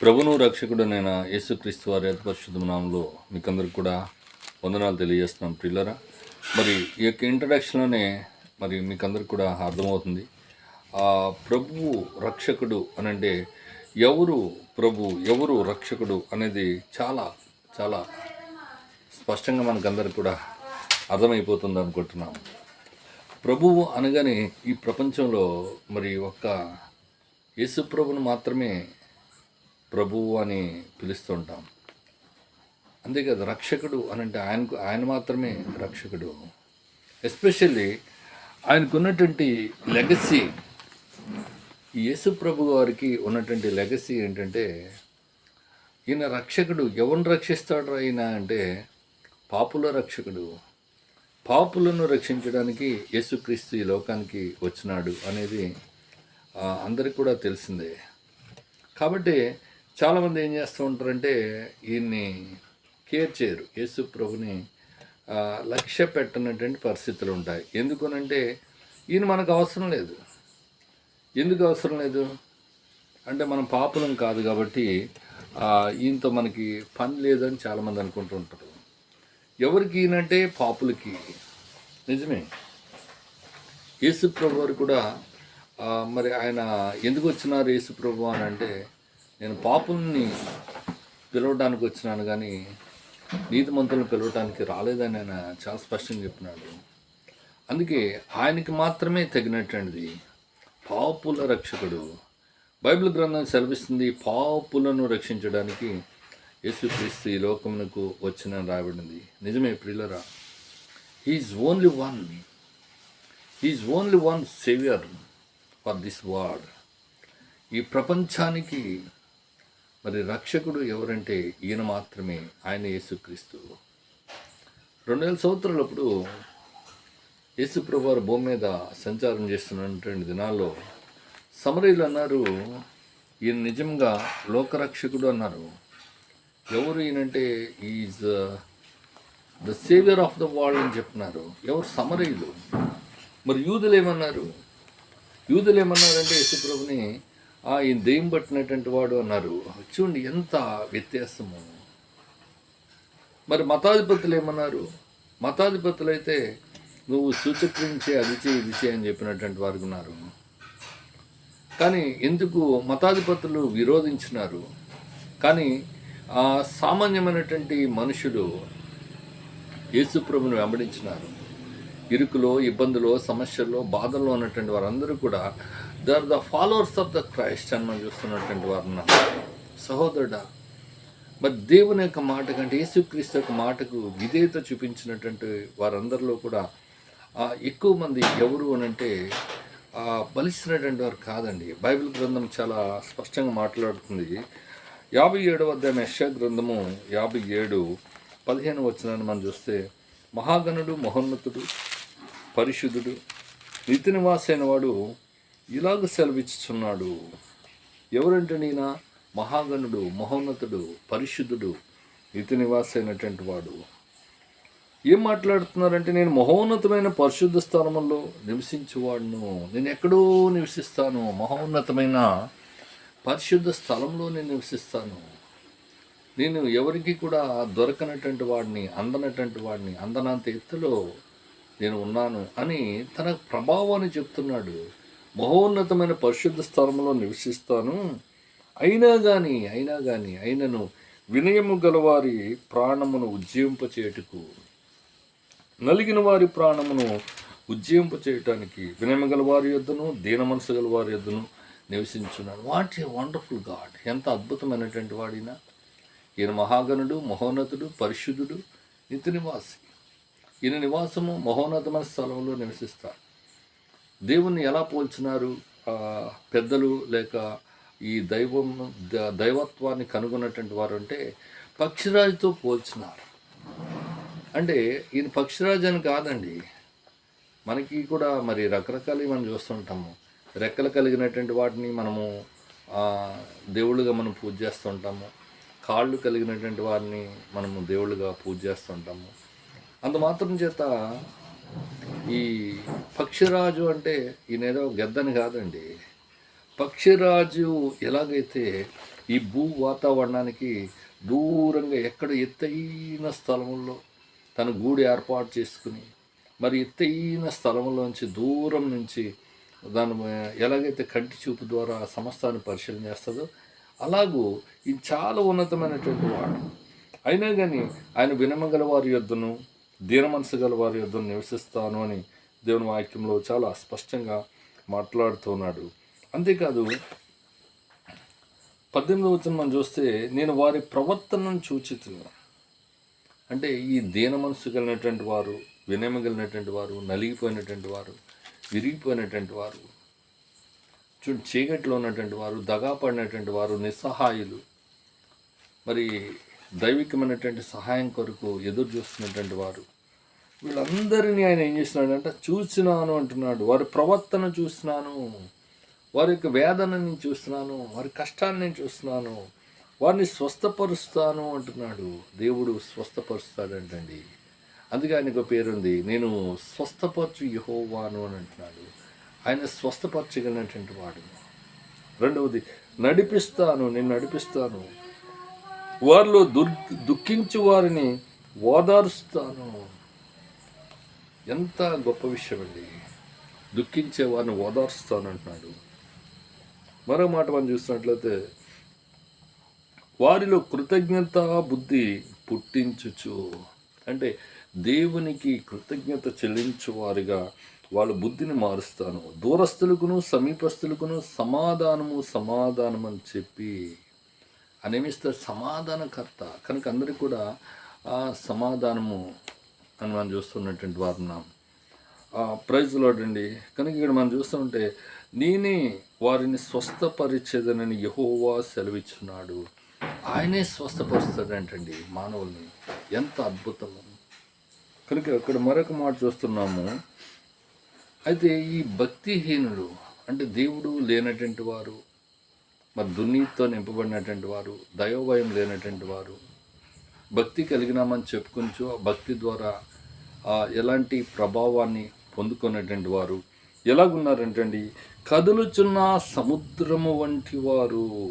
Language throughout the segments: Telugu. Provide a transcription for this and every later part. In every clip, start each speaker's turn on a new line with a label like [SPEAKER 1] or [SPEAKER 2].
[SPEAKER 1] ప్రభును రక్షకుడనైన యేసుక్రీస్తు వారి అతి పరిశుద్ధ నామంలో మీకందరికి కూడా వందనాలు తెలియజేస్తున్నాం ప్రిల్లరా మరి ఈ యొక్క ఇంట్రడక్షన్లోనే మరి మీకు అందరికి కూడా అర్థమవుతుంది. ఆ ప్రభువు రక్షకుడు అని అంటే ఎవరు ప్రభు ఎవరు రక్షకుడు అనేది చాలా చాలా స్పష్టంగా మనకందరికి కూడా అర్థమైపోతుంది అనుకుంటున్నాం. ప్రభువు అనగానే ఈ ప్రపంచంలో మరి ఒక్క యేసు ప్రభును మాత్రమే ప్రభువు అని పిలుస్తుంటాం. అంతే కదా రక్షకుడు అని అంటే ఆయనకు ఆయన మాత్రమే రక్షకుడు. ఎస్పెషల్లీ ఆయనకున్నటువంటి లెగసీ యేసు ప్రభు గారికి ఉన్నటువంటి లెగసీ ఏంటంటే ఈయన రక్షకుడు ఎవరిని రక్షిస్తాడు ఆయన అంటే పాపుల రక్షకుడు. పాపులను రక్షించడానికి యేసుక్రీస్తు ఈ లోకానికి వచ్చినాడు అనేది అందరికి కూడా తెలిసిందే. కాబట్టి చాలామంది ఏం చేస్తూ ఉంటారంటే ఈయన్ని కేర్ చేయరు. యేసు ప్రభుని లక్ష్య పెట్టనటువంటి పరిస్థితులు ఉంటాయి. ఎందుకనంటే ఈయన మనకు అవసరం లేదు. ఎందుకు అవసరం లేదు? అంటే మనం పాపులం కాదు కాబట్టి ఈయనతో మనకి పని లేదని చాలామంది అనుకుంటూ ఉంటారు. ఎవరికి ఈయనంటే పాపులకి? నిజమే. యేసు ప్రభు వారు కూడా మరి ఆయన ఎందుకు వచ్చినారు యేసు ప్రభు అని అంటే నేను పాపుల్ని పిలవడానికి వచ్చినాను కానీ నీతిమంతులను పిలవడానికి రాలేదని ఆయన చాలా స్పష్టంగా చెప్పినాడు. అందుకే ఆయనకి మాత్రమే తగినటువంటిది పాపుల రక్షకుడు. బైబిల్ గ్రంథం సెలవిస్తుంది పాపులను రక్షించడానికి యేసుక్రీస్తు ఈ లోకమునకు వచ్చిన రాబడింది నిజమే ప్రియులరా he's only one he's only one saviour for this world ఈ ప్రపంచానికి మరి రక్షకుడు ఎవరంటే ఈయన మాత్రమే ఆయన యేసుక్రీస్తు. రెండు వేల సంవత్సరాలప్పుడు యేసు ప్రభువారు భూమి మీద సంచారం చేస్తున్నటువంటి దినాల్లో సమరీలు అన్నారు ఈయన నిజంగా లోకరక్షకుడు అన్నారు. ఎవరు ఈయనంటే is the saviour of the world అని చెప్తున్నారు ఎవరు? సమరీలు మరి యూదులు ఏమన్నారు? యూదులు ఏమన్నారంటే యేసుప్రభుని ఈయన దెయ్యం పట్టినటువంటి వాడు అన్నారు. చూడండి ఎంత వ్యత్యాసము. మరి మతాధిపతులు ఏమన్నారు? మతాధిపతులు అయితే నువ్వు సూచక్రించే అది చేయి ఇది చేయి అని చెప్పినటువంటి వారు ఉన్నారు. కానీ ఎందుకు మతాధిపతులు విరోధించినారు? కానీ ఆ సామాన్యమైనటువంటి మనుషులు యేసుప్రభుని వెంబడించినారు. ఇరుకులో ఇబ్బందులో సమస్యల్లో బాధల్లో ఉన్నటువంటి వారందరూ కూడా they are the followers of the Christ అని మనం చూస్తున్నటువంటి వారు సహోదరుడా మరి దేవుని యొక్క మాట కంటే యేసుక్రీస్తు యొక్క మాటకు విధేయత చూపించినటువంటి వారందరిలో కూడా ఎక్కువ మంది ఎవరు అని అంటే బలిసినటువంటి వారు కాదండి. బైబిల్ గ్రంథం చాలా స్పష్టంగా మాట్లాడుతుంది. యాభై ఏడవ అధ్యాయం యశ గ్రంథము యాభై ఏడు పదిహేను వచ్చినాన్ని మనం చూస్తే మహాగణుడు మహోన్నతుడు పరిశుద్ధుడు నిత్య నివాసైన వాడు ఇలాగ సెలవిచ్చుచున్నాడు. ఎవరంటే నీనా? మహాగణుడు మహోన్నతుడు పరిశుద్ధుడు ఇతి నివాసైనటువంటి వాడు. ఏం మాట్లాడుతున్నారంటే నేను మహోన్నతమైన పరిశుద్ధ స్థానంలో నివసించేవాడును. నేను ఎక్కడో నివసిస్తాను. మహోన్నతమైన పరిశుద్ధ స్థలంలో నేను నివసిస్తాను. నేను ఎవరికి కూడా దొరకనటువంటి వాడిని అందనటువంటి వాడిని అందనంత ఎత్తులో నేను ఉన్నాను అని తన ప్రభావాన్ని చెప్తున్నాడు. మహోన్నతమైన పరిశుద్ధ స్థలంలో నివసిస్తాను. అయినా కానీ అయినా కానీ అయినను వినయము గలవారి ప్రాణమును ఉజ్జీవింపచేయుటకు నలిగిన వారి ప్రాణమును ఉజ్జీవింప చేయటానికి వినయము గలవారి యొద్దను దీన మనసు గలవారి యొద్దను నివసించున్నాడు వాట్ ఏ వండర్ఫుల్ గాడ్ ఎంత అద్భుతమైనటువంటి వాడినా. ఈయన మహాగణుడు మహోన్నతుడు పరిశుద్ధుడు నిత్య నివాసి. ఈయన నివాసము మహోన్నతమైన స్థలంలో నివసిస్తాడు దేవుణ్ణి ఎలా పోల్చినారు? పెద్దలు లేక ఈ దైవం ద- దైవత్వాన్ని కనుగొన్నటువంటి వారు అంటే పక్షిరాజుతో పోల్చినారు. అంటే ఈయన పక్షిరాజు అని కాదండి. మనకి కూడా మరి రకరకాలు మనం చూస్తుంటాము. రెక్కలు కలిగినటువంటి వాటిని మనము దేవుళ్ళుగా మనం పూజ చేస్తుంటాము. కాళ్ళు కలిగినటువంటి వారిని మనము దేవుళ్ళుగా పూజ చేస్తుంటాము. అంత మాత్రం చేత ఈ పక్షిరాజు అంటే ఈయన ఏదో గెద్దని కాదండి. పక్షిరాజు ఎలాగైతే ఈ భూ వాతావరణానికి దూరంగా ఎక్కడ ఎత్తైన స్థలంలో తన గూడు ఏర్పాటు చేసుకుని మరి ఎత్తైన స్థలంలోంచి దూరం నుంచి దాని ఎలాగైతే కంటి చూపు ద్వారా సమస్తాన్ని పరిశీలన చేస్తుందో అలాగూ ఇది చాలా ఉన్నతమైనటువంటి వాడు. అయినా కానీ ఆయన వినమగల వారి యొద్దను దీన మనసు గల వారి యుద్ధం నివసిస్తాను అని దేవుని వాక్యంలో చాలా స్పష్టంగా మాట్లాడుతున్నాడు. అంతేకాదు పద్దెనిమిది వచ్చిన మనం చూస్తే నేను వారి ప్రవర్తనను చూచితున్నా అంటే ఈ దీన మనసు కలిగినటువంటి వారు వినయమగలిగినటువంటి వారు నలిగిపోయినటువంటి వారు విరిగిపోయినటువంటి వారు చూడు చీకట్లో ఉన్నటువంటి వారు దగా పడినటువంటి వారు నిస్సహాయులు. మరి దైవికమైనటువంటి సహాయం కొరకు ఎదురు చూస్తున్నటువంటి వారు. వీళ్ళందరినీ ఆయన ఏం చేస్తున్నాడంటే చూసినాను అంటున్నాడు. వారి ప్రవర్తన చూస్తున్నాను వారి యొక్క వేదనని చూస్తున్నాను. వారి కష్టాన్ని నేను చూస్తున్నాను. వారిని స్వస్థపరుస్తాను అంటున్నాడు. దేవుడు స్వస్థపరుస్తాడంటండి. అందుకే ఆయనకు పేరుంది నేను స్వస్థపరచు యహోవాను అని అంటున్నాడు. ఆయన స్వస్థపరచగలిగినటువంటి వాడు. రెండవది నడిపిస్తాను. నేను నడిపిస్తాను. వారిలో దుర్ దుఃఖించు వారిని ఓదారుస్తాను. ఎంత గొప్ప విషయం అండి దుఃఖించే వారిని ఓదారుస్తాను అంటున్నాడు. మరో మాట మనం చూసినట్లయితే వారిలో కృతజ్ఞత బుద్ధి పుట్టించుచు. అంటే దేవునికి కృతజ్ఞత చెల్లించు వారిగా వాళ్ళ బుద్ధిని మారుస్తాను. దూరస్తులకును సమీపస్తులకును సమాధానము సమాధానం అని చెప్పి అనేమిస్తారు సమాధానకర్త. కనుక అందరికి కూడా ఆ సమాధానము అని మనం చూస్తున్నటువంటి వారు ఉన్నాం. ప్రైజ్ లోడండి కనుక ఇక్కడ మనం చూస్తుంటే నేనే వారిని స్వస్థపరిచేదనని యహోవా సెలవిచ్చున్నాడు. ఆయనే స్వస్థపరుస్తాడంటండి మానవుల్ని. ఎంత అద్భుతము. కనుక ఇక్కడ మరొక మాట చూస్తున్నాము. అయితే ఈ భక్తిహీనులు అంటే దేవుడు లేనటువంటి వారు మరి దుర్నీతితో నింపబడినటువంటి వారు దయోభయం లేనటువంటి వారు భక్తి కలిగినామని చెప్పుకుంటూ ఆ భక్తి ద్వారా ఆ ఎలాంటి ప్రభావాన్ని పొందుకున్నటువంటి వారు ఎలాగున్నారంటండి? కదులుచున్న సముద్రము వంటి వారు.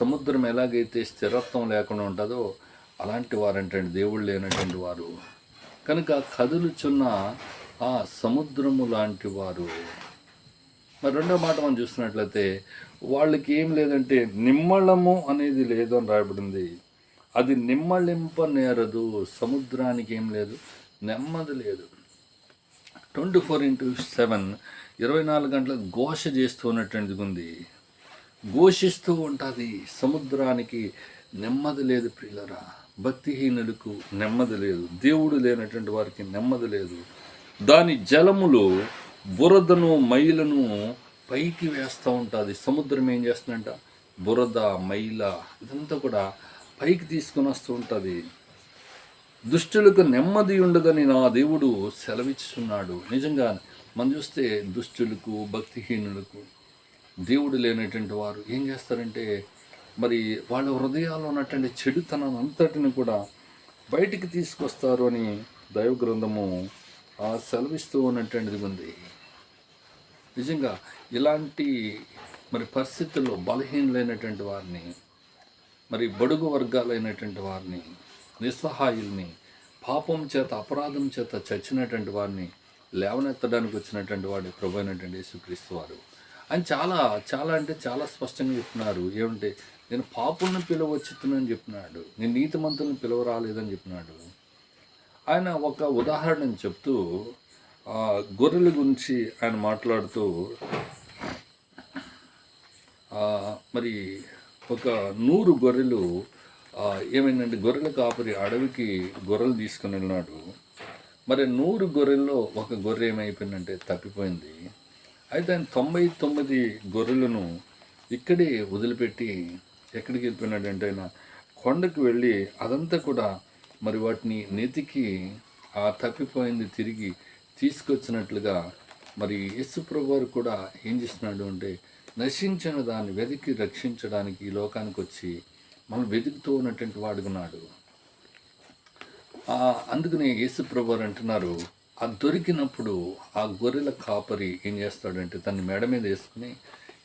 [SPEAKER 1] సముద్రం ఎలాగైతే స్థిరత్వం లేకుండా ఉంటుందో అలాంటి వారంటండి దేవుళ్ళు లేనటువంటి వారు. కనుక కదులుచున్న ఆ సముద్రము లాంటి వారు. మరి రెండో మాట మనం చూస్తున్నట్లయితే వాళ్ళకి ఏం లేదంటే నిమ్మళము అనేది లేదు అని రాయబడింది. అది నిమ్మళింప నేరదు సముద్రానికి ఏం లేదు నెమ్మది లేదు. ట్వంటీ ఫోర్ ఇంటూ సెవెన్ ఇరవై నాలుగు గంటల ఘోష చేస్తూ ఉన్నటువంటిది ఉంది. ఘోషిస్తూ ఉంటుంది సముద్రానికి నెమ్మది లేదు ప్రియులరా. భక్తిహీనులకు నెమ్మది లేదు దేవుడు లేనటువంటి వారికి నెమ్మది లేదు. దాని జలములు బురదను మైలను పైకి వేస్తూ ఉంటుంది సముద్రం ఏం చేస్తుందంట? బురద మైల ఇదంతా కూడా పైకి తీసుకొని వస్తూ ఉంటుంది. దుష్టులకు నెమ్మది ఉండదని నా దేవుడు సెలవిచ్చున్నాడు నిజంగా మనం చూస్తే దుష్టులకు భక్తిహీనులకు దేవుడు లేనటువంటి వారు ఏం చేస్తారంటే మరి వాళ్ళ హృదయాల్లో ఉన్నటువంటి చెడుతనం అంతటిని కూడా బయటికి తీసుకొస్తారు అని దైవ గ్రంథము ఆ సెలవిస్తూ ఉన్నటువంటిది ఉంది. నిజంగా ఇలాంటి మరి పరిస్థితుల్లో బలహీనులైనటువంటి వారిని మరి బడుగు వర్గాలైనటువంటి వారిని నిస్సహాయుల్ని పాపం చేత అపరాధం చేత చచ్చినటువంటి వారిని లేవనెత్తడానికి వచ్చినటువంటి వాడి ప్రభు అయినటువంటి యేసుక్రీస్తు వారు. ఆయన చాలా చాలా అంటే చాలా స్పష్టంగా చెప్తున్నారు. ఏమంటే నేను పాపులను పిలవచ్చుతున్నాను చెప్పినాడు నేను నీతిమంతులను పిలవ రాలేదని చెప్పినాడు ఆయన ఒక ఉదాహరణ చెప్తూ ఆ, గొర్రెల గురించి ఆయన మాట్లాడుతూ మరి ఒక నూరు గొర్రెలు ఏమైందంటే గొర్రెల కాపరి అడవికి గొర్రెలు తీసుకుని వెళ్ళినాడు. మరి నూరు గొర్రెల్లో ఒక గొర్రె ఏమైపోయిందంటే తప్పిపోయింది. అయితే ఆయన తొంభై తొమ్మిది గొర్రెలను ఇక్కడే వదిలిపెట్టి ఎక్కడికి వెళ్ళిపోయినాడంటే ఆయన కొండకు వెళ్ళి అదంతా కూడా మరి వాటిని నెతికి ఆ తప్పిపోయింది తిరిగి తీసుకొచ్చినట్లుగా మరి యేసు వారు కూడా ఏం చేస్తున్నాడు అంటే నశించిన దాన్ని వెతికి రక్షించడానికి ఈ లోకానికి వచ్చి మనం వెతుకుతూ ఉన్నటువంటి వాడుకున్నాడు అందుకనే యేసు వారు అంటున్నారు ఆ దొరికినప్పుడు ఆ గొర్రెల కాపరి ఏం చేస్తాడంటే తన మెడ మీద వేసుకుని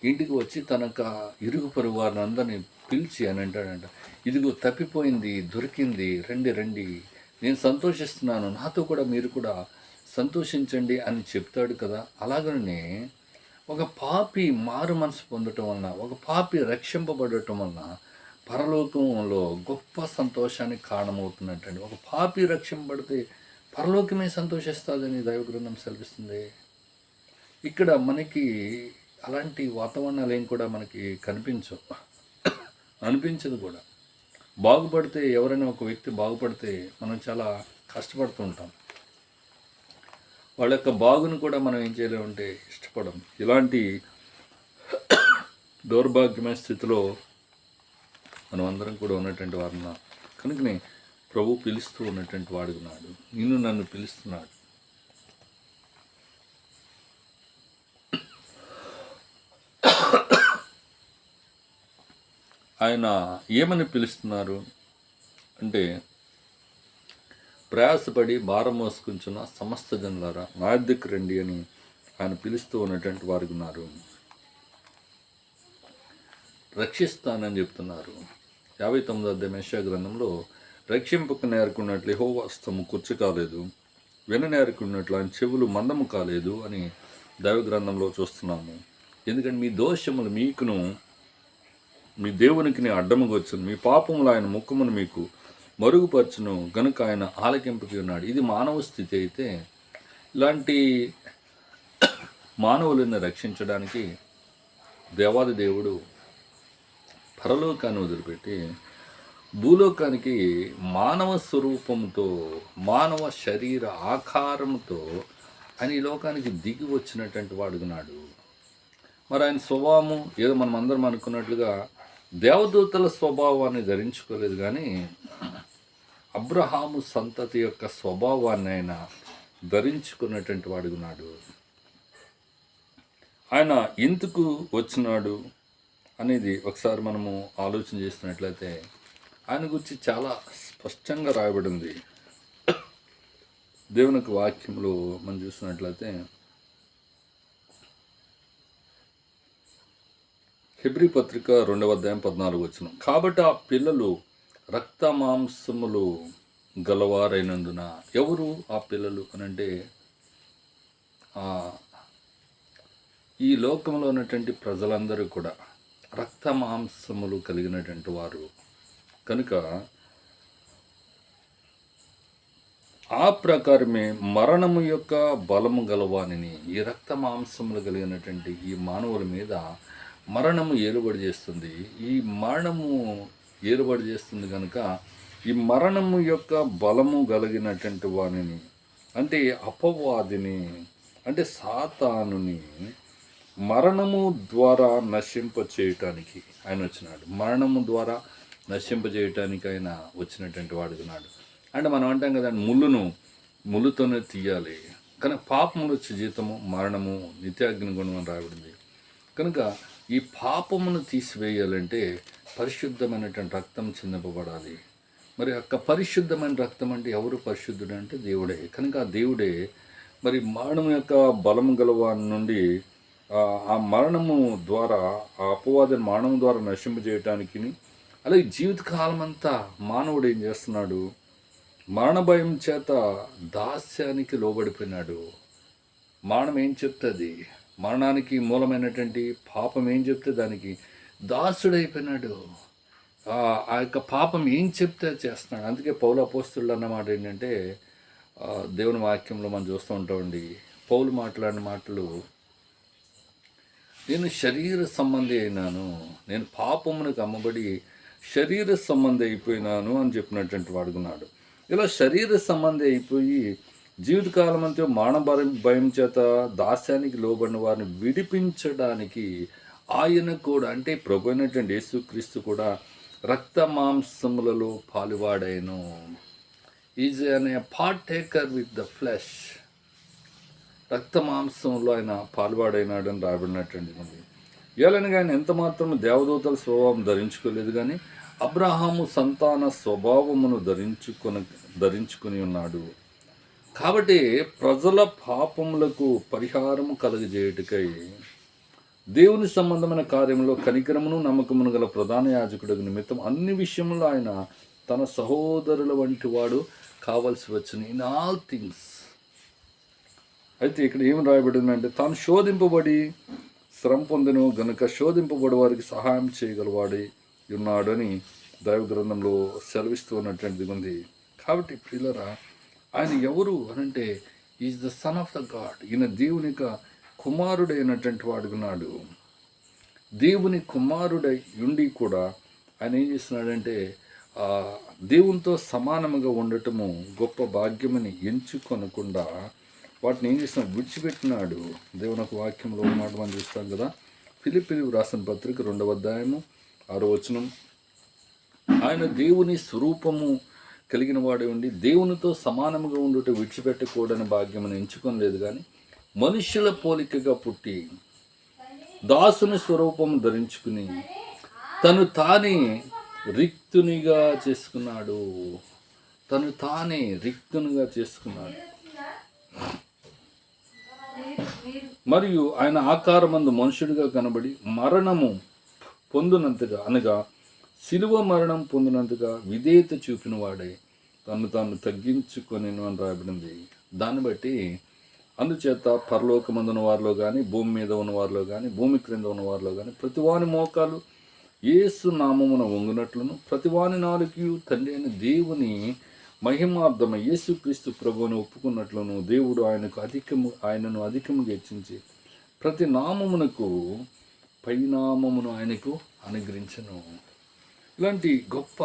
[SPEAKER 1] ఇంటికి వచ్చి తనకు ఇరుగు పొరుగు వారిని అందరినీ పిలిచి అని అంటాడంట. ఇదిగో తప్పిపోయింది దొరికింది రండి రండి నేను సంతోషిస్తున్నాను నాతో కూడా మీరు కూడా సంతోషించండి అని చెప్తాడు కదా. అలాగనే ఒక పాపి మారు మనసు పొందటం వలన ఒక పాపి రక్షింపబడటం వలన పరలోకంలో గొప్ప సంతోషానికి కారణమవుతున్నట్టండి. ఒక పాపి రక్షింపబడితే పరలోకమే సంతోషిస్తుందని దైవ గ్రంథం సెలవిస్తుంది. ఇక్కడ మనకి అలాంటి వాతావరణాలు ఏం కూడా మనకి కనిపించవు. అనిపించదు కూడా. బాగుపడితే ఎవరైనా ఒక వ్యక్తి బాగుపడితే మనం చాలా కష్టపడుతూ ఉంటాం. వాళ్ళ యొక్క బాగును కూడా మనం ఏం చేయలేమంటే ఇష్టపడం. ఇలాంటి దౌర్భాగ్యమైన స్థితిలో మనం అందరం కూడా ఉన్నటువంటి వారిన కనుకనే ప్రభు పిలుస్తూ ఉన్నటువంటి వాడుకున్నాడు నిన్ను నన్ను పిలుస్తున్నాడు. ఆయన ఏమని పిలుస్తున్నారు? అంటే ప్రయాసపడి భారం మోసుకుంటున్న సమస్త జనులారా నా దగ్గరికి రండి అని ఆయన పిలుస్తూ ఉన్నటువంటి వారు ఉన్నారు. రక్షిస్తానని చెప్తున్నారు. యాభై తొమ్మిదో అధ్యాయ మేషా గ్రంథంలో రక్షింపక నేర్కున్నట్లు హోవాస్తము కుర్చు కాలేదు. విన నేర్కున్నట్లు ఆయన చెవులు మందము కాలేదు అని దైవ గ్రంథంలో చూస్తున్నాము. ఎందుకంటే మీ దోషములు మీకును మీ దేవునికి అడ్డముగా వచ్చును మీ పాపములు ఆయన ముఖమును మీకు మరుగుపరచును గనుక ఆయన ఆలకింపుకి ఉన్నాడు. ఇది మానవ స్థితి అయితే ఇలాంటి మానవులను రక్షించడానికి దేవాది దేవుడు పరలోకాన్ని వదిలిపెట్టి భూలోకానికి మానవ స్వరూపంతో మానవ శరీర ఆకారంతో ఆయన ఈ లోకానికి దిగి వచ్చినటువంటి వాడుకున్నాడు మరి ఆయన స్వభావము ఏదో మనం అందరం అనుకున్నట్లుగా దేవదూతల స్వభావాన్ని ధరించుకోలేదు కానీ అబ్రహాము సంతతి యొక్క స్వభావాన్ని ఆయన ధరించుకున్నటువంటి వాడుకున్నాడు ఆయన ఎందుకు వచ్చినాడు అనేది ఒకసారి మనము ఆలోచన చేస్తున్నట్లయితే ఆయన గురించి చాలా స్పష్టంగా రాయబడింది. దేవుని వాక్యంలో మనం చూసినట్లయితే హెబ్రి పత్రిక రెండవ అధ్యాయం పద్నాలుగు వచ్చిన కాబట్టి ఆ పిల్లలు రక్త మాంసములు గలవారైనందున ఎవరు ఆ పిల్లలు అనంటే ఈ లోకంలో ఉన్నటువంటి ప్రజలందరూ కూడా రక్త మాంసములు కలిగినటువంటి వారు. కనుక ఆ ప్రకారమే మరణము యొక్క బలము గలవానిని ఈ రక్త మాంసములు కలిగినటువంటి ఈ మానవుల మీద మరణము ఏలుబడి చేస్తుంది. ఈ మరణము ఏర్పాటు చేస్తుంది కనుక ఈ మరణము యొక్క బలము కలిగినటువంటి వానిని అంటే అపవాదిని అంటే సాతానుని మరణము ద్వారా నశింప చేయటానికి ఆయన వచ్చినాడు. మరణము ద్వారా నశింప చేయటానికి ఆయన వచ్చినటువంటి వాడుకున్నాడు అంటే మనం అంటాం కదా ముళ్ళును ముళ్ళుతోనే తీయాలి. కానీ పాపములు వచ్చే జీతము మరణము నిత్యాగ్ని గుణం అని రాబడింది కనుక ఈ పాపమును తీసివేయాలంటే పరిశుద్ధమైనటువంటి రక్తం చిందింపబడాలి. మరి అక్క పరిశుద్ధమైన రక్తం అంటే ఎవరు పరిశుద్ధుడు అంటే దేవుడే. కనుక ఆ దేవుడే మరి మరణం యొక్క బలం గలవాని నుండి ఆ మరణము ద్వారా ఆ అపవాదిని మరణం ద్వారా నశింపజేయటానికి అలాగే జీవితకాలం అంతా మానవుడు ఏం చేస్తున్నాడు? మరణ భయం చేత దాస్యానికి లోబడిపోయినాడు. మరణం ఏం చెప్తుంది? మరణానికి మూలమైనటువంటి పాపం ఏం చెప్తే దానికి దాసుడైపోయినాడు. ఆ ఆ యొక్క పాపం ఏం చెప్తే చేస్తున్నాడు. అందుకే పౌల పోస్తులు అన్నమాట ఏంటంటే దేవుని వాక్యంలో మనం చూస్తూ ఉంటామండి పౌలు మాట్లాడిన మాటలు నేను శరీర సంబంధి అయినాను నేను పాపమునకు అమ్మబడి శరీర సంబంధి అయిపోయినాను అని చెప్పినటువంటి వాడుకున్నాడు ఇలా శరీర సంబంధి అయిపోయి జీవితకాలం అంతా మాన భయం చేత దాస్యానికి లోబడిన వారిని విడిపించడానికి ఆయన కూడా అంటే ప్రభు అయినటువంటి యేసుక్రీస్తు కూడా రక్త మాంసములలో పాలువాడాను. Is an partaker with the flesh రక్త మాంసంలో ఆయన అని రాబడినటువంటి ఉంది. ఏలనగా ఆయన ఎంత మాత్రం దేవదూతల స్వభావం ధరించుకోలేదు కానీ అబ్రహాము సంతాన స్వభావమును ధరించుకొని ధరించుకుని ఉన్నాడు. కాబట్టి ప్రజల పాపములకు పరిహారము కలుగజేయుటకై దేవుని సంబంధమైన కార్యంలో కనికరమును నమ్మకమును గల ప్రధాన యాజకుడు నిమిత్తం అన్ని విషయంలో ఆయన తన సహోదరుల వంటి వాడు కావాల్సి వచ్చిన ఇన్ ఆల్ థింగ్స్ అయితే ఇక్కడ ఏం రాయబడిందంటే తాను శోధింపబడి శ్రమ పొందను గనుక శోధింపబడి వారికి సహాయం చేయగలవాడి ఉన్నాడని దైవ గ్రంథంలో సెలవిస్తూ ఉన్నటువంటిది ఉంది. కాబట్టి ప్రిల్లరా ఆయన ఎవరు అనంటే is the son of the God ఈయన దేవుని యొక్క కుమారుడైనటువంటి వాడుకున్నాడు దేవుని కుమారుడై ఉండి కూడా ఆయన ఏం చేస్తున్నాడంటే దేవునితో సమానముగా ఉండటము గొప్ప భాగ్యమని ఎంచుకొనకుండా వాటిని ఏం చేస్తున్నాడు? విడిచిపెట్టినాడు. దేవుని ఒక వాక్యంలో ఒక మాట మనం చూస్తాం కదా. ఫిలిపిలి రాసిన పత్రిక రెండవ అధ్యాయము ఆరో వచనం. ఆయన దేవుని స్వరూపము కలిగిన వాడే ఉండి దేవునితో సమానముగా ఉండుట విడిచిపెట్టకూడని భాగ్యమని ఎంచుకొనలేదు కానీ మనుష్యుల పోలికగా పుట్టి దాసుని స్వరూపం ధరించుకుని తను తానే రిక్తునిగా చేసుకున్నాడు. తను తానే రిక్తునిగా చేసుకున్నాడు. మరియు ఆయన ఆకారమందు మనుషుడిగా కనబడి మరణము పొందినంతగా అనగా శిలువ మరణం పొందినంతగా విధేయత చూపిన వాడే తను తాను తగ్గించుకొని అని రాయబడింది. దాన్ని బట్టి అందుచేత పరలోకమందున్న వారిలో కానీ భూమి మీద ఉన్నవారిలో కానీ భూమి క్రింద ఉన్న వారిలో కానీ ప్రతివాని మోకాలు ఏసు నామమున వంగునట్లును ప్రతివాని నాలుగు తండ్రి అయిన దేవుని మహిమార్థమ యేసుక్రీస్తు ప్రభువుని ఒప్పుకున్నట్లును దేవుడు ఆయనకు అధికము ఆయనను అధికముగా హెచ్చించి ప్రతి నామమునకు పైనామమును ఆయనకు అనుగ్రహించను. ఇలాంటి గొప్ప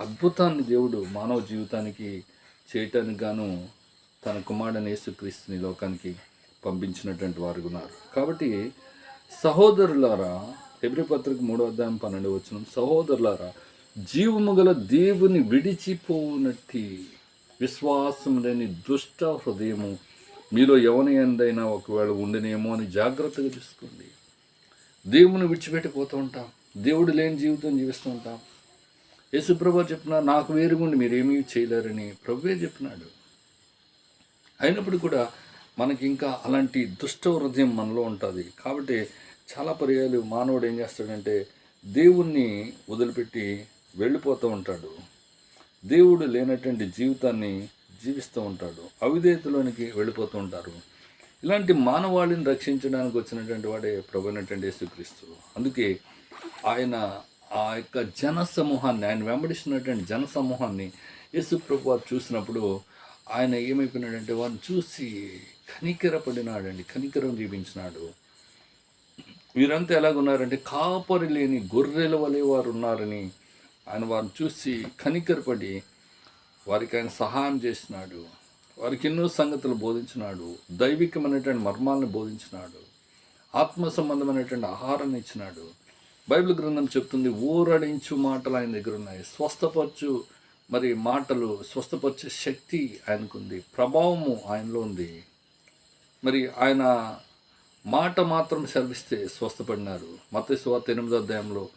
[SPEAKER 1] అద్భుతాన్ని దేవుడు మానవ జీవితానికి చేయటానికి గాను తన కుమారుడని యేసుక్రీస్తుని లోకానికి పంపించినటువంటి వారు ఉన్నారు. కాబట్టి సహోదరులారా ఎబ్రి పత్రిక మూడో అధ్యాయం పన్నెండు వచ్చిన సహోదరులారా జీవము గల దేవుని విడిచిపోనట్టి విశ్వాసం లేని దుష్ట హృదయము మీలో ఎవని ఎందైనా ఒకవేళ ఉండినేమో అని జాగ్రత్తగా చూసుకోండి. దేవుని విడిచిపెట్టిపోతూ ఉంటాం. దేవుడు లేని జీవితం జీవిస్తూ ఉంటాం. యేసుప్రభు చెప్పిన నాకు వేరుగుండి మీరేమీ చేయలేరని ప్రభువే చెప్పినాడు. అయినప్పుడు కూడా మనకి ఇంకా అలాంటి దుష్ట హృదయం మనలో ఉంటుంది. కాబట్టి చాలా పర్యాలు మానవుడు ఏం చేస్తాడంటే దేవుణ్ణి వదిలిపెట్టి వెళ్ళిపోతూ ఉంటాడు. దేవుడు లేనటువంటి జీవితాన్ని జీవిస్తూ ఉంటాడు. అవిధేయతలోనికి వెళ్ళిపోతూ ఉంటారు. ఇలాంటి మానవాళిని రక్షించడానికి వచ్చినటువంటి వాడే ప్రభునటువంటి యేసుక్రీస్తు. అందుకే ఆయన ఆ యొక్క జన సమూహాన్ని ఆయన వెంబడిస్తున్నటువంటి జన సమూహాన్ని యేసు ప్రభు చూసినప్పుడు ఆయన ఏమైపోయినాడంటే వారిని చూసి కనికరపడినాడండి కనికరం చూపించినాడు. వీరంతా ఎలాగున్నారంటే కాపరి లేని గొర్రెల వలె వారు ఉన్నారని ఆయన వారిని చూసి కనికరపడి వారికి ఆయన సహాయం చేసినాడు. వారికి ఎన్నో సంగతులు బోధించినాడు. దైవికమైనటువంటి మర్మాలను బోధించినాడు. ఆత్మ సంబంధమైనటువంటి ఆహారాన్ని ఇచ్చినాడు. బైబిల్ గ్రంథం చెప్తుంది ఊరడించు మాటలు ఆయన దగ్గర ఉన్నాయి. స్వస్థపరచు మరి మాటలు స్వస్థపరిచే శక్తి ఆయనకుంది. ప్రభావము ఆయనలో ఉంది. మరి ఆయన మాట మాత్రం సెలవిస్తే స్వస్థపడినారు. మత స్వాత ఎనిమిదో అధ్యాయంలో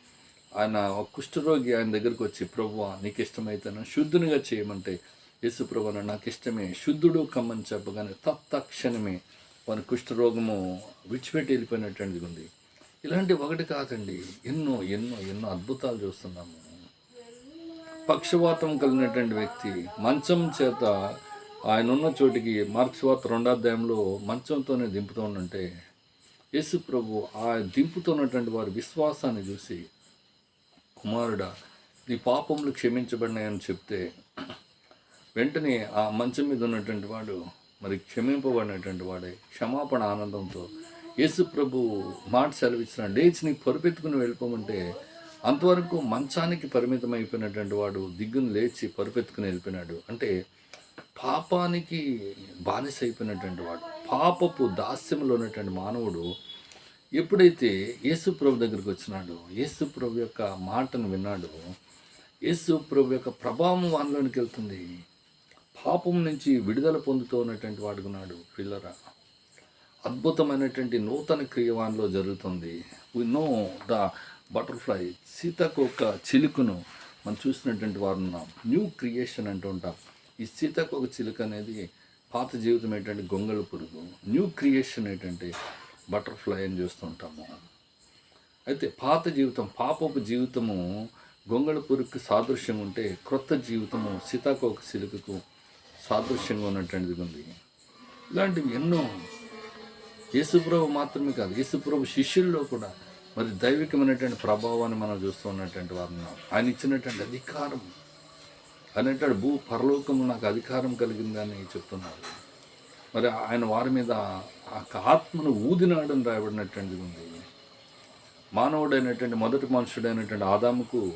[SPEAKER 1] ఆయన ఒక కుష్ఠరోగి ఆయన దగ్గరికి వచ్చి ప్రభు నీకు ఇష్టమైతే శుద్ధునిగా చేయమంటే యేసు ప్రభు నాకు ఇష్టమే శుద్ధుడు కమ్మని చెప్పగానే తత్తక్షణమే వాని కుష్ఠరోగము విడిచిపెట్టి వెళ్ళిపోయినటువంటిది ఉంది. ఇలాంటి ఒకటి కాదండి. ఎన్నో ఎన్నో ఎన్నో అద్భుతాలు చూస్తున్నాము. పక్షవాతం కలిగినటువంటి వ్యక్తి మంచం చేత ఆయన ఉన్న చోటికి మార్క్స్ వార్త రెండాధ్యాయంలో మంచంతోనే దింపుతూ ఉంటే యేసు ప్రభు ఆ దింపుతున్నటువంటి వారి విశ్వాసాన్ని చూసి కుమారుడా నీ పాపములు క్షమించబడినాయని చెప్తే వెంటనే ఆ మంచం మీద ఉన్నటువంటి వాడు మరి క్షమింపబడినటువంటి వాడే. క్షమాపణ ఆనందంతో యేసు ప్రభు మాట సెలవిచ్చిన లేచి నీ పొరపెత్తుకుని వెళ్ళిపోమంటే అంతవరకు మంచానికి పరిమితం అయిపోయినటువంటి వాడు దిగ్గును లేచి పరుపెత్తుకుని వెళ్ళిపోయినాడు. అంటే పాపానికి బానిస అయిపోయినటువంటి వాడు పాపపు దాస్యంలో ఉన్నటువంటి మానవుడు ఎప్పుడైతే యేసు ప్రభు దగ్గరికి వచ్చినాడో యేసు ప్రభు యొక్క మాటను విన్నాడో యేసు ప్రభు యొక్క ప్రభావం వానిలోనికి వెళ్తుంది. పాపం నుంచి విడుదల పొందుతూ ఉన్నటువంటి వాడుకున్నాడు పిల్లరా. అద్భుతమైనటువంటి నూతన క్రియ వానిలో జరుగుతుంది. వి నో ద బటర్ఫ్లై సీతాకోక చిలుకను మనం చూసినటువంటి వారు ఉన్నాం. న్యూ క్రియేషన్ అంటూ ఉంటాం. ఈ సీతాకోక చిలుక అనేది పాత జీవితం ఏంటంటే గొంగళ పురుగు. న్యూ క్రియేషన్ ఏంటంటే బటర్ఫ్లై అని చూస్తుంటాము అయితే పాత జీవితం పాపపు జీవితము గొంగళ పురుగుకి సాదృశ్యంగా ఉంటే క్రొత్త జీవితము సీతాకోక సిలుకకు సాదృశ్యంగా ఉన్నటువంటిది ఉంది. ఇలాంటివి ఎన్నో యేసుప్రభు మాత్రమే కాదు యేసుప్రభు శిష్యుల్లో కూడా మరి దైవికమైనటువంటి ప్రభావాన్ని మనం చూస్తూ ఉన్నటువంటి వారు ఉన్నాం ఆయన ఇచ్చినటువంటి అధికారం. అనేటువంటి భూ పరలోకము నాకు అధికారం కలిగిందని చెప్తున్నారు. మరి ఆయన వారి మీద ఆ ఆత్మను ఊదినాడని రాయబడినటువంటిది ఉంది. మానవుడైనటువంటి మొదటి మనుషుడైనటువంటి ఆదాముకు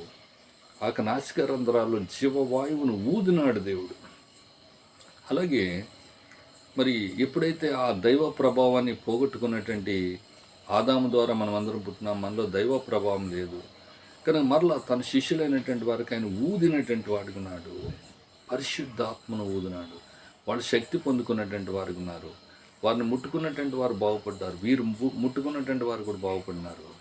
[SPEAKER 1] ఆ నాసిక రంధ్రాల్లో జీవవాయువును ఊదినాడు దేవుడు. అలాగే మరి ఎప్పుడైతే ఆ దైవ ప్రభావాన్ని పోగొట్టుకున్నటువంటి ఆదాము ద్వారా మనం అందరం పుట్టినాం. మనలో దైవ ప్రభావం లేదు. కానీ మరలా తన శిష్యులైనటువంటి వారికి ఆయన ఊదినటువంటి వాడికి ఉన్నాడు. పరిశుద్ధాత్మను ఊదినాడు. వాళ్ళు శక్తి పొందుకున్నటువంటి వారికి ఉన్నారు. వారిని ముట్టుకున్నటువంటి వారు బాగుపడ్డారు. వీరు ముట్టుకున్నటువంటి వారు కూడా బాగుపడినారు.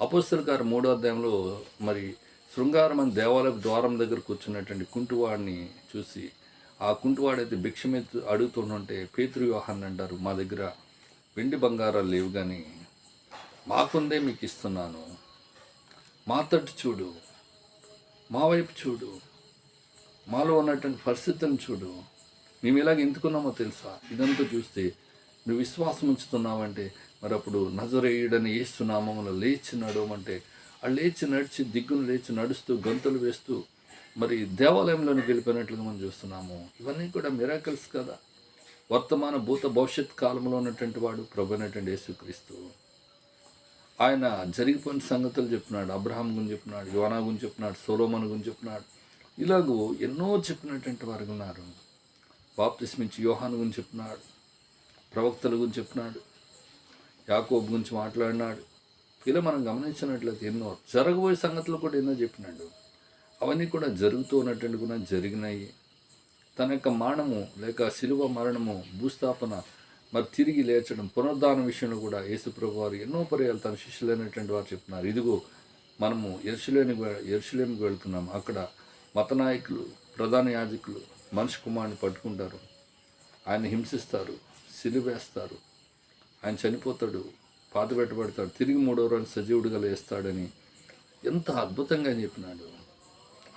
[SPEAKER 1] అపోస్తల గారు మూడో అధ్యాయంలో మరి శృంగారం అని దేవాలయ ద్వారం దగ్గర కూర్చున్నటువంటి కుంటువాడిని చూసి ఆ కుంటువాడైతే భిక్షమెత్తు అడుగుతుంటే పేతృవ్యూహాన్ని అంటారు మా దగ్గర వెండి బంగారాలు లేవు కానీ మాకుందే మీకు ఇస్తున్నాను మా తట్టు చూడు మా వైపు చూడు మాలో ఉన్నటువంటి పరిస్థితులను చూడు. మేము ఇలాగ ఎందుకున్నామో తెలుసా? ఇదంతా చూస్తే నువ్వు విశ్వాసం ఉంచుతున్నావంటే మరి అప్పుడు నజరేయుడని ఏస్తున్నామని లేచి నడవమంటే ఆ లేచి నడిచి దిగ్గును లేచి నడుస్తూ గంతులు వేస్తూ మరి దేవాలయంలోకి వెళ్ళిపోయినట్లుగా మనం చూస్తున్నాము. ఇవన్నీ కూడా మిరాకల్స్ కదా. వర్తమాన భూత భవిష్యత్ కాలంలో ఉన్నటువంటి వాడు ప్రభు అయినటువంటి యేసుక్రీస్తు. ఆయన జరిగిపోయిన సంగతులు చెప్పినాడు అబ్రహాం గురించి చెప్పినాడు యోనా గురించి చెప్పినాడు సోలోమన్ గురించి చెప్పినాడు. ఇలాగూ ఎన్నో చెప్పినటువంటి వారు ఉన్నారు. బాప్తిస్మించి యోహాన్ గురించి చెప్పినాడు ప్రవక్తల గురించి చెప్పినాడు యాకోబ్ గురించి మాట్లాడినాడు. ఇలా మనం గమనించినట్లయితే ఎన్నో జరగబోయే సంగతులు కూడా ఎన్నో చెప్పినాడు. అవన్నీ కూడా జరుగుతూ ఉన్నటువంటి కూడా జరిగినాయి. తన యొక్క మానము లేక శిలువ మరణము భూస్థాపన మరి తిరిగి లేచడం పునరుద్ధానం విషయంలో కూడా యేసుప్రభు వారు ఎన్నో పర్యాలు తన శిష్యులైనటువంటి వారు చెప్తున్నారు. ఇదిగో మనము ఎరుసలేని ఎరుసలేనికి వెళ్తున్నాము అక్కడ మత నాయకులు ప్రధాన యాజకులు మనిషి కుమారుని పట్టుకుంటారు. ఆయన హింసిస్తారు సిలివేస్తారు. ఆయన చనిపోతాడు పాత పెట్టబడతాడు తిరిగి మూడో రోజు సజీవుడిగా లేస్తాడని ఎంత అద్భుతంగా చెప్పినాడు.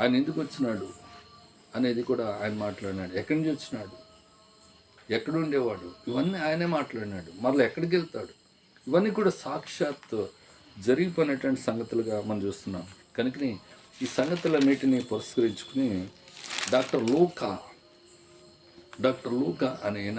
[SPEAKER 1] ఆయన ఎందుకు వచ్చినాడు అనేది కూడా ఆయన మాట్లాడినాడు. ఎక్కడి నుంచి వచ్చినాడు? ఎక్కడుండేవాడు? ఇవన్నీ ఆయనే మాట్లాడినాడు. మరలా ఎక్కడికి వెళ్తాడు ఇవన్నీ కూడా సాక్షాత్ జరిగిపోయినటువంటి సంగతులుగా మనం చూస్తున్నాం. కనుకని ఈ సంగతులన్నిటిని పురస్కరించుకుని డాక్టర్ లూకా డాక్టర్ లూకా అనే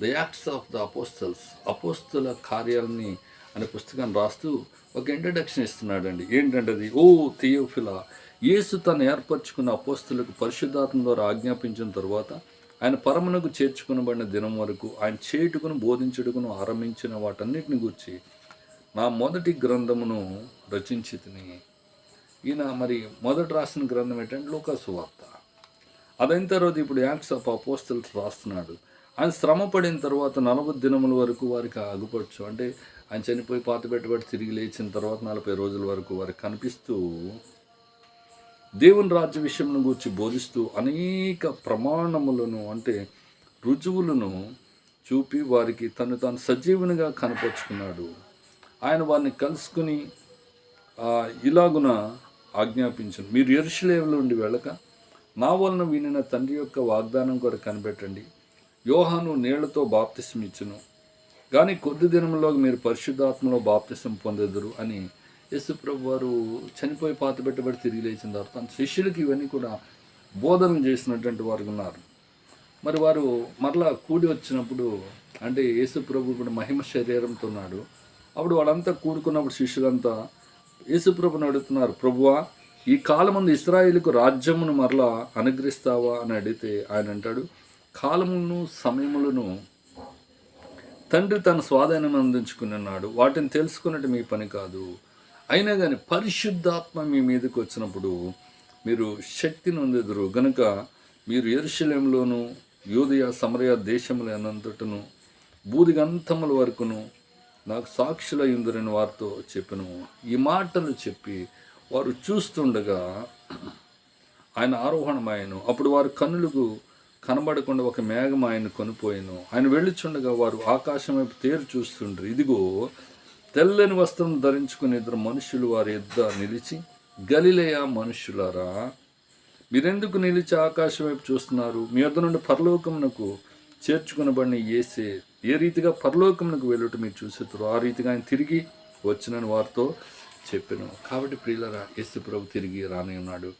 [SPEAKER 1] the acts of the apostles అపోస్తుల కార్యాలని అనే పుస్తకాన్ని రాస్తూ ఒక ఇంట్రడక్షన్ ఇస్తున్నాడండి. ఏంటంటే అది ఓ థియోఫిలా యేసు తను ఏర్పరచుకున్న అపోస్తులకు పరిశుద్ధాత్మ ద్వారా ఆజ్ఞాపించిన తర్వాత ఆయన పరమునకు చేర్చుకునబడిన దినం వరకు ఆయన చేటుకును బోధించుటకును ఆరంభించిన వాటన్నిటిని గూర్చి నా మొదటి గ్రంథమును రచించి ఈయన మరి మొదట రాసిన గ్రంథం ఏంటంటే లోకాసు వార్త అదైన తర్వాత ఇప్పుడు యాక్ట్స్ ఆఫ్ అపోస్తల్స్ రాస్తున్నాడు. ఆయన శ్రమ పడిన తర్వాత నలభై దినముల వరకు వారికి అగుపడచ్చు అంటే ఆయన చనిపోయి పాత పెట్టబడి తిరిగి లేచిన తర్వాత నలభై రోజుల వరకు వారికి కనిపిస్తూ దేవుని రాజ్య విషయంను గురించి బోధిస్తూ అనేక ప్రమాణములను అంటే రుజువులను చూపి వారికి తను తాను సజీవునిగా కనపరుచుకున్నాడు. ఆయన వారిని కలుసుకుని ఇలాగున ఆజ్ఞాపించను. మీరు ఎరుషులేవులో ఉండి వెళ్ళక నా వలన వినిన తండ్రి యొక్క వాగ్దానం కూడా కనిపెట్టండి. యోహాను నీళ్ళతో బాప్తిసం ఇచ్చును కానీ కొద్ది దినంలో మీరు పరిశుద్ధాత్మలో బాప్తిసం పొందెదరు అని యేసుప్రభు వారు చనిపోయి పాత పెట్టబడి తిరిగి లేచిన తర్వాత తన శిష్యులకి ఇవన్నీ కూడా బోధన చేసినటువంటి వారు ఉన్నారు. మరి వారు మరలా కూడి వచ్చినప్పుడు అంటే యేసుప్రభు ఇప్పుడు మహిమ శరీరంతో ఉన్నాడు. అప్పుడు వాళ్ళంతా కూడుకున్నప్పుడు శిష్యులంతా యేసుప్రభుని అడుగుతున్నారు ప్రభువా ఈ కాలముందు ఇస్రాయేలుకు రాజ్యమును మరలా అనుగ్రహిస్తావా? అని అడిగితే ఆయన అంటాడు కాలములను సమయములను తండ్రి తన స్వాధీనం అందించుకుని ఉన్నాడు. వాటిని తెలుసుకున్నట్టు మీ పని కాదు. అయినా కానీ పరిశుద్ధాత్మ మీ మీదకి వచ్చినప్పుడు మీరు శక్తిని పొందెదరు గనుక మీరు ఎరుశలేంలోను యూదయ సమరయ దేశములు అనంతటను బూదిగంతముల వరకును నాకు సాక్షుల వారితో చెప్పను ఈ మాటలు చెప్పి వారు చూస్తుండగా ఆయన ఆరోహణమాయను. అప్పుడు వారి కన్నులకు కనబడకుండా ఒక మేఘం ఆయన కొనిపోయాను. ఆయన వెళ్ళుచుండగా వారు ఆకాశం వైపు తేరు చూస్తుండ్రు. ఇదిగో తెల్లని వస్త్రం ధరించుకుని ఇద్దరు మనుషులు వారి ఎద్ద నిలిచి గలిలయ మనుషులారా మీరెందుకు నిలిచి ఆకాశం వైపు చూస్తున్నారు? మీ వద్ద నుండి పరలోకమునకు చేర్చుకునబడిన ఏసే ఏ రీతిగా పరలోకమునకు వెళ్ళుట మీరు చూసేతారు ఆ రీతిగా ఆయన తిరిగి వచ్చినని వారితో చెప్పాను. కాబట్టి ప్రియులరా యేసు ప్రభు తిరిగి రాని ఉన్నాడు.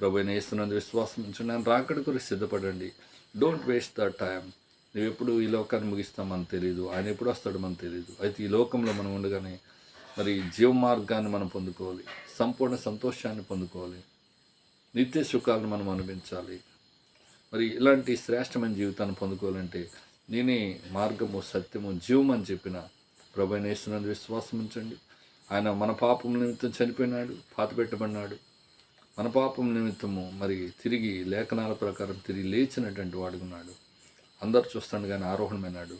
[SPEAKER 1] ప్రభు అయిన యేసునందు విశ్వాసం ఉంచండి ఆయన రాకడ కొరకు సిద్ధపడండి. డోంట్ వేస్ట్ ద టైం నువ్వు ఎప్పుడు ఈ లోకాన్ని ముగిస్తామని తెలియదు ఆయన ఎప్పుడు వస్తాడు మనకు తెలియదు అయితే ఈ లోకంలో మనం ఉండగానే మరి జీవ మార్గాన్ని మనం పొందుకోవాలి సంపూర్ణ సంతోషాన్ని పొందుకోవాలి నిత్య సుఖాలను మనం అనుభవించాలి. మరి ఇలాంటి శ్రేష్టమైన జీవితాన్ని పొందుకోవాలంటే నేనే మార్గము సత్యము జీవం అని చెప్పిన ప్రభు అయిన విశ్వాసం ఉంచండి. ఆయన మన పాపం నిమిత్తం చనిపోయినాడు పాత పెట్టబడినాడు. మన పాపం నిమిత్తము మరి తిరిగి లేఖనాల ప్రకారం తిరిగి లేచినటువంటి వాడుకున్నాడు అందరు చూస్తాడు కానీ ఆరోహణమైనాడు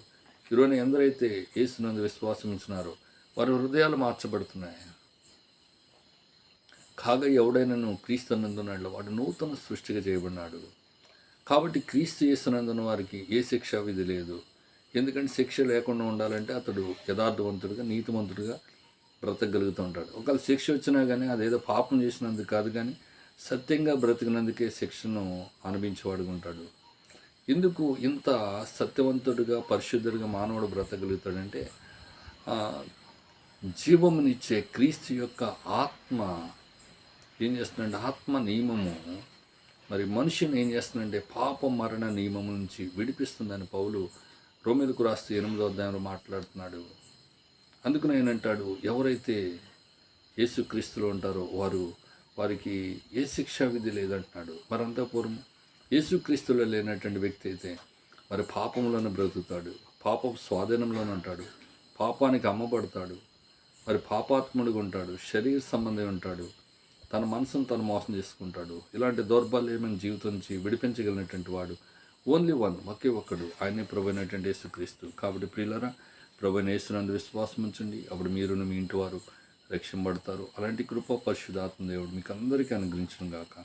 [SPEAKER 1] ఈరోజు ఎందరైతే యేసునందు విశ్వాసం ఉంచినారో వారి హృదయాలు మార్చబడుతున్నాయి? కాగా ఎవడైనాను క్రీస్తు నందున్నాడు వాడు నూతన సృష్టిగా చేయబడినాడు. కాబట్టి క్రీస్తు చేస్తున్నందున వారికి ఏ శిక్ష విధి లేదు. ఎందుకంటే శిక్ష లేకుండా ఉండాలంటే అతడు యథార్థవంతుడిగా నీతివంతుడిగా బ్రతకగలుగుతూ ఉంటాడు. ఒకవేళ శిక్ష వచ్చినా కానీ అదేదో పాపం చేసినందుకు కాదు కానీ సత్యంగా బ్రతికినందుకే శిక్షను అనుభవించేవాడుగా ఉంటాడు. ఎందుకు ఇంత సత్యవంతుడిగా పరిశుద్ధుడిగా మానవుడు బ్రతకగలుగుతాడంటే జీవమునిచ్చే క్రీస్తు యొక్క ఆత్మ ఏం చేస్తుందంటే ఆత్మ నియమము. మరి మనిషిని ఏం చేస్తుందంటే పాప మరణ నియమం నుంచి విడిపిస్తుందని పౌలు రోమిలకు రాస్తూ ఎనిమిదో అధ్యాయంలో మాట్లాడుతున్నాడు. అందుకు నేనంటాడు ఎవరైతే యేసుక్రీస్తులో ఉంటారో వారు వారికి ఏ శిక్షా విధి లేదంటున్నాడు. మరంతా పూర్వం యేసుక్రీస్తులో లేనటువంటి వ్యక్తి అయితే మరి పాపంలోనే బ్రతుకుతాడు. పాప స్వాధీనంలోనే ఉంటాడు. పాపానికి అమ్మబడతాడు. మరి పాపాత్ముడిగా ఉంటాడు. శరీర సంబంధం ఉంటాడు. తన మనసును తను మోసం చేసుకుంటాడు. ఇలాంటి దౌర్బల్యమైన జీవితం నుంచి విడిపించగలిగినటువంటి వాడు ఓన్లీ వన్ ఒకే ఒక్కడు ఆయనే ప్రభునటువంటి యేసుక్రీస్తు. కాబట్టి ప్రియులరా ప్రభు యేసునందు విశ్వాసం ఉంచండి. అప్పుడు మీరును మీ ఇంటి వారు రక్షింపడతారు అలాంటి కృప పరిశుధాత్మ దేవుడు మీకు అందరికీ అనుగ్రహించడం గాక